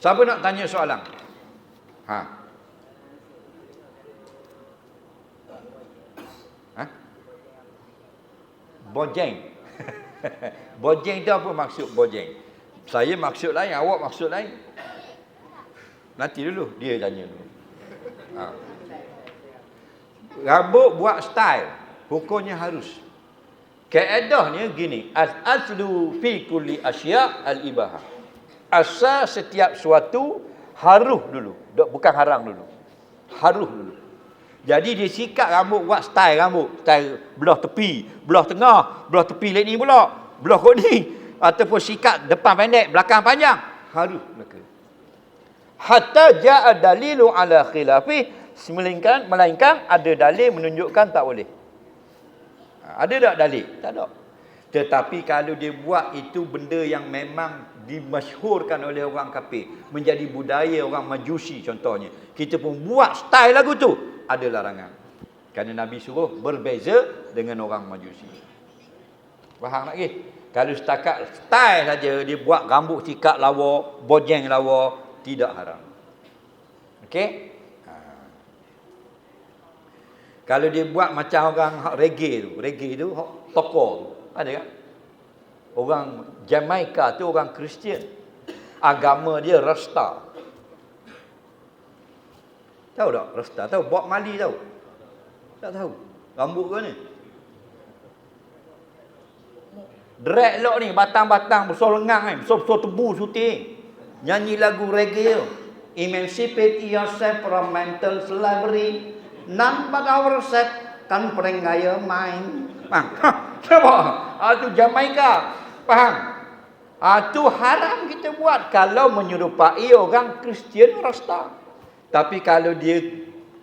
Siapa nak tanya soalan? Ha. Ha? Bojeng. bojeng itu apa maksud bojeng? Saya maksud lain, awak maksud lain. Nanti dulu, dia tanya dulu. Ha. Rambut buat style, hukumnya harus. Kaedahnya gini, al-aslu fi kulli asya' al-ibahah. Asal setiap suatu haruh dulu, bukan haram dulu. Haruh dulu. Jadi dia sikat rambut buat style rambut, style belah tepi, belah tengah, belah tepi lain ni pula, belah kau ni ataupun sikat depan pendek, belakang panjang, haruh mereka. Hatta ja'a dalilu ala khilafi melainkan melainkan ada dalil menunjukkan tak boleh. Ha, ada tak dalil? Tak ada. Tetapi kalau dia buat itu benda yang memang dimasyhurkan oleh orang kafir, menjadi budaya orang Majusi contohnya. Kita pun buat style lagu tu, ada larangan. Kerana Nabi suruh berbeza dengan orang Majusi. Faham lagi? Kalau setakat style saja dia buat rambut sikat lawa, bojeng lawa, tidak haram. Okey? Kalau dia buat macam orang reggae tu, reggae tu toko tu. Ada kan? Orang Jamaica tu orang Kristian. Agama dia Rasta. Tahu tak Rasta? Tahu Bob Mali tahu? Tak tahu. Rambut ke ni? Dreadlock ni batang-batang besar lengang ni, besar-besar tebu syuting. Nyanyi lagu reggae tu. Emancipate yourself from mental slavery but ourselves kan perengaya main. Faham? Siapa? Ah, tu Jamaika. Faham? Ah, tu haram kita buat kalau menyerupai orang Kristian Rasta. Tapi kalau dia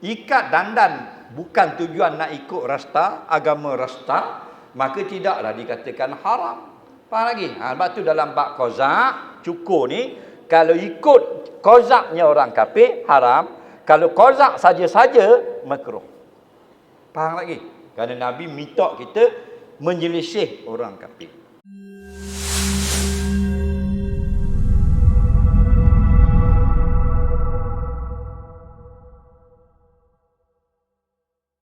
ikat dandan bukan tujuan nak ikut Rasta, agama Rasta, maka tidaklah dikatakan haram. Faham lagi? Ha, sebab tu dalam bab kozak, cukur ni, kalau ikut kozaknya orang kafir, haram. Kalau kozak saja-saja, makruh. Faham lagi? Kerana Nabi minta kita menyelisih orang kafir.